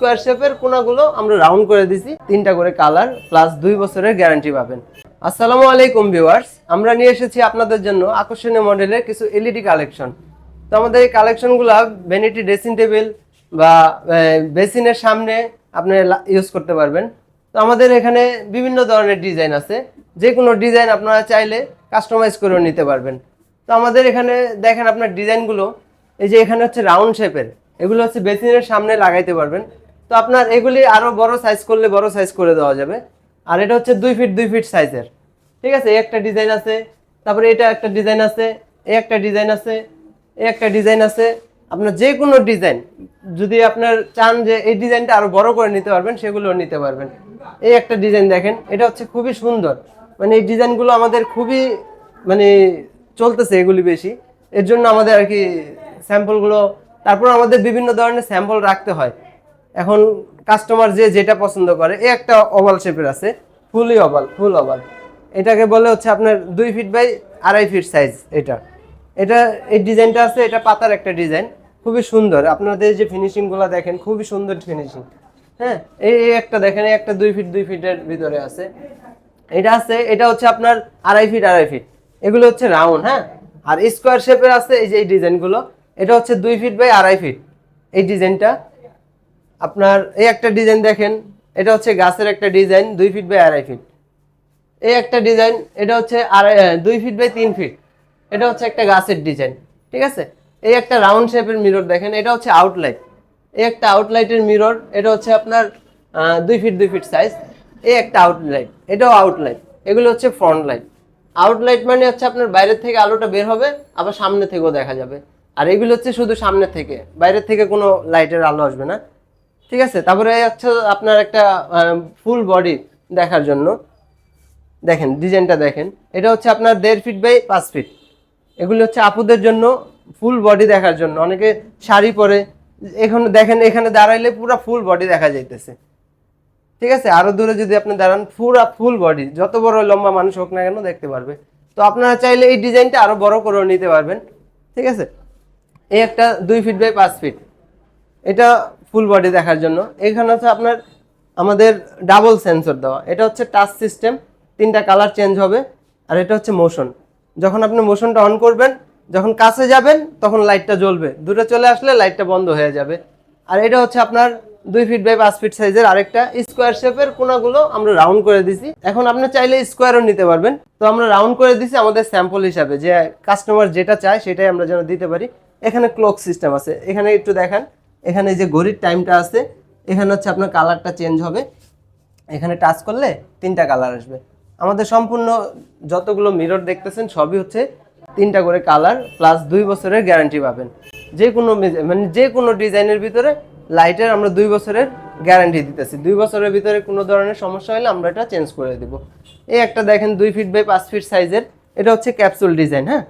Square শেপের কোনাগুলো আমরা round করে দিছি, তিনটা করে কালার প্লাস দুই বছরের গ্যারান্টি পাবেন। আসসালামু আলাইকুম ভিউয়ার্স আমরা নিয়ে এসেছি আপনাদের জন্য আকর্ষণীয় মডেলের কিছু এলইডি কালেকশন তো আমাদের এই কালেকশনগুলো ভ্যানিটি ড্রেসিং টেবিল বা বেসিনের সামনে আপনি ইউজ করতে পারবেন। তো আমাদের এখানে বিভিন্ন ধরনের ডিজাইন আছে। যে কোনো ডিজাইন আপনারা চাইলে কাস্টমাইজ করেও নিতে পারবেন। তো আমাদের এখানে দেখেন আপনার ডিজাইনগুলো এই যে এখানে হচ্ছে রাউন্ড শেপের এগুলো হচ্ছে বেসিনের সামনে লাগাইতে পারবেন। তো আপনার এগুলি আরও বড় সাইজ করলে বড় সাইজ করে দেওয়া যাবে। আর এটা হচ্ছে দুই ফিট দুই ফিট সাইজের ঠিক আছে? একটা ডিজাইন আছে, তারপরে এটা একটা ডিজাইন আছে, এই একটা ডিজাইন আছে, এই একটা ডিজাইন আছে। আপনার যে কোনো ডিজাইন যদি আপনার চান যে এই ডিজাইনটা আরও বড় করে নিতে পারবেন সেগুলো নিতে পারবেন। এই একটা ডিজাইন দেখেন, এটা হচ্ছে খুবই সুন্দর। মানে এই ডিজাইনগুলো আমাদের খুবই মানে চলতেছে এগুলি বেশি। এর জন্য আমাদের আর কি স্যাম্পলগুলো তারপর আমাদের বিভিন্ন ধরনের স্যাম্পল রাখতে হয়। এখন কাস্টমার যে যেটা পছন্দ করে এই একটা ওভাল শেপের আছে ফুলই ওভাল ফুল ওভাল এটাকে বলে হচ্ছে আপনার দুই ফিট বাই আড়াই ফিট সাইজ এটা। এটা, এই ডিজাইনটা আছে, এটা পাতার একটা ডিজাইন, খুবই সুন্দর। আপনাদের যে ফিনিশিংগুলো দেখেন, খুবই সুন্দর ফিনিশিং হ্যাঁ এই একটা দেখেন, এই একটা দুই ফিট দুই ফিটের ভিতরে আছে। এটা আছে, এটা হচ্ছে আপনার আড়াই ফিট আড়াই ফিট এগুলো হচ্ছে রাউন্ড হ্যাঁ? আর স্কোয়ার শেপের আছে, এই যে এই ডিজাইনগুলো, এটা হচ্ছে দুই ফিট বাই আড়াই ফিট এই ডিজাইনটা আপনার এই একটা ডিজাইন দেখেন, এটা হচ্ছে গাছের একটা ডিজাইন, দুই ফিট বাই আড়াই ফিট। এই একটা ডিজাইন, এটা হচ্ছে দুই ফিট বাই তিন ফিট। এটা হচ্ছে একটা গাছের ডিজাইন, ঠিক আছে? এই একটা রাউন্ড শেপের মিরর দেখেন, এটা হচ্ছে আউটলাইট এই একটা আউটলাইটের মিরর, এটা হচ্ছে আপনার দুই ফিট দুই ফিট সাইজ এই একটা আউটলাইট এটাও আউটলাইট এগুলো হচ্ছে ফ্রন্ট লাইট আউটলাইট মানে হচ্ছে আপনার বাইরের থেকে আলোটা বের হবে, আবার সামনে থেকেও দেখা যাবে। আর এগুলো হচ্ছে শুধু সামনে থেকে, বাইরের থেকে কোনো লাইটের আলো আসবে না। ঠিক আছে? তারপরে হচ্ছে আপনার একটা ফুল বডি দেখার জন্য। দেখেন ডিজাইনটা দেখেন। এটা হচ্ছে আপনার দেড় ফিট বাই পাঁচ ফিট এগুলি হচ্ছে আপুদের জন্য ফুল বডি দেখার জন্য। অনেকে শাড়ি পরে, এখন দেখেন, এখানে দাঁড়াইলে পুরো ফুল বডি দেখা যাইতেছে। ঠিক আছে? আরও দূরে যদি আপনি দাঁড়ান, পুরা ফুল বডি যত বড় লম্বা মানুষ হোক না কেন দেখতে পারবে। তো আপনারা চাইলে এই ডিজাইনটা আরও বড় করে নিতে পারবেন। ঠিক আছে? এই একটা দুই ফিট বাই পাঁচ ফিট এটা ফুল বডি দেখার জন্য। এখানে হচ্ছে আপনার আমাদের ডাবল সেন্সর দেওয়া। এটা হচ্ছে টাচ সিস্টেম তিনটা কালার চেঞ্জ হবে, আর এটা হচ্ছে মোশন যখন আপনি মোশনটা অন করবেন, যখন কাছে যাবেন, তখন লাইটটা জ্বলবে। দূরে চলে আসলে লাইটটা বন্ধ হয়ে যাবে। আর এটা হচ্ছে আপনার দুই ফিট বাই পাঁচ ফিট সাইজের আরেকটা স্কোয়ার শেপের কোনাগুলো আমরা রাউন্ড করে দিছি। এখন আপনি চাইলে স্কোয়ারও নিতে পারবেন। তো আমরা রাউন্ড করে দিছি আমাদের স্যাম্পল হিসাবে। যে কাস্টমার যেটা চায়, সেটাই আমরা যেন দিতে পারি। এখানে ক্লক সিস্টেম আছে। এখানে একটু দেখান। এখানে যে ঘড়ির টাইমটা আছে, এখানে হচ্ছে আপনার কালারটা চেঞ্জ হবে। এখানে টাচ করলে তিনটা কালার আসবে। আমাদের সম্পূর্ণ যতগুলো মিরর দেখতেছেন, সবই হচ্ছে তিনটা করে কালার প্লাস দুই বছরের গ্যারান্টি পাবেন। যে কোনো মানে যে কোনো ডিজাইনের ভিতরে লাইটের আমরা দুই বছরের গ্যারান্টি দিতেছি। দুই বছরের ভিতরে কোনো ধরনের সমস্যা হলে আমরা এটা চেঞ্জ করে দিব। এই একটা দেখেন দুই ফিট বাই পাঁচ ফিট সাইজের এটা হচ্ছে ক্যাপসুল ডিজাইন হ্যাঁ?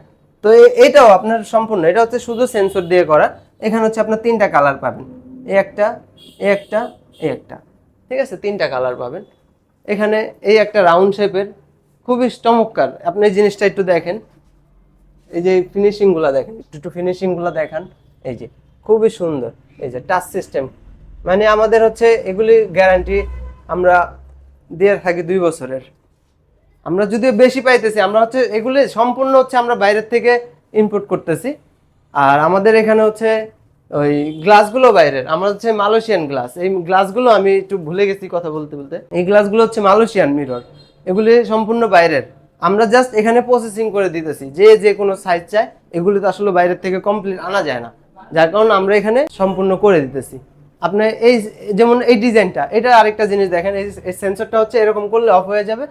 তো এটাও আপনার সম্পূর্ণ, এটা হচ্ছে শুধু সেন্সর দিয়ে করা। এখানে হচ্ছে আপনার তিনটা কালার পাবেন। এই একটা এই একটা এই একটা। ঠিক আছে? তিনটা কালার পাবেন। এখানে এই একটা রাউন্ড শেপের খুবই চমৎকার। আপনি এই জিনিসটা একটু দেখেন। এই যে ফিনিশিংগুলো দেখেন। একটু একটু ফিনিশিংগুলো দেখান। এই যে, খুবই সুন্দর। এই যে টাচ সিস্টেম মানে আমাদের হচ্ছে এগুলি গ্যারান্টি আমরা দিয়ে থাকি দুই বছরের। আমরা যদিও বেশি পাইতেছি, আমরা হচ্ছে এগুলি সম্পূর্ণ হচ্ছে আমরা বাইরের থেকে ইম্পোর্ট করতেছি। আর আমাদের এখানে হচ্ছে ওই গ্লাসগুলো বাইরের, আমার হচ্ছে মালয়েশিয়ান গ্লাস। এই গ্লাসগুলো আমি একটু ভুলে গেছি কথা বলতে বলতে। এই গ্লাসগুলো হচ্ছে মালয়েশিয়ান মিরর, এগুলি সম্পূর্ণ বাইরের। আমরা জাস্ট এখানে প্রসেসিং করে দিতেছি, যে যে কোনো সাইজ চায়, এগুলি তো আসলে বাইরের থেকে কমপ্লিট আনা যায় না। যার কারণে আমরা এখানে সম্পূর্ণ করে দিতেছি। আপনি এই যেমন এই ডিজাইনটা, এটা আরেকটা জিনিস দেখেন, এই সেন্সরটা হচ্ছে এরকম করলে অফ হয়ে যাবে।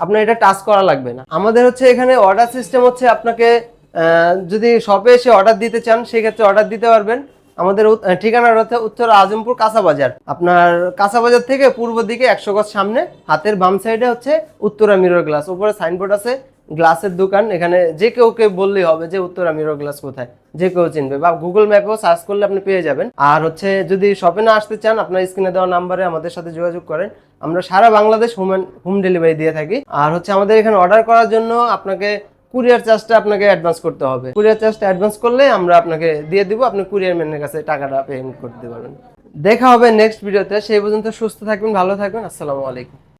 আপনার এটা টাচ করা লাগবে না। আমাদের হচ্ছে এখানে অর্ডার সিস্টেম হচ্ছে আপনাকে যদি শপে এসে অর্ডার দিতে চান, সেক্ষেত্রে অর্ডার দিতে পারবেন। আমাদের ঠিকানাটা হচ্ছে উত্তর আজমপুর কাঁচাবাজার আপনার কাঁচাবাজার থেকে পূর্ব দিকে একশো গজ সামনে, হাতের বাম সাইডে হচ্ছে উত্তরা মিরর গ্লাস উপরে সাইনবোর্ড আছে গ্লাসের দোকান। এখানে যে কেউ কে বললেই হবে যে উত্তরা মিরর গ্লাস কোথায়। যে কেউ চিনবে বা গুগল ম্যাপেও সার্চ করলে আপনি পেয়ে যাবেন। আর হচ্ছে যদি শপে না আসতে চান, আপনার স্ক্রিনে দেওয়া নাম্বারে আমাদের সাথে যোগাযোগ করেন। আমরা সারা বাংলাদেশ হোম হোম ডেলিভারি দিয়ে থাকি। আর হচ্ছে আমাদের এখানে অর্ডার করার জন্য আপনাকে কুরিয়ার চার্জটা আপনাকে অ্যাডভান্স করতে হবে। কুরিয়ার চার্জটা অ্যাডভান্স করলে আমরা আপনাকে দিয়ে দিব, আপনি কুরিয়ার ম্যানের কাছে টাকাটা পেমেন্ট করতে পারবেন। দেখা হবে নেক্সট ভিডিওতে সেই পর্যন্ত সুস্থ থাকবেন, ভালো থাকবেন, আসসালামু আলাইকুম।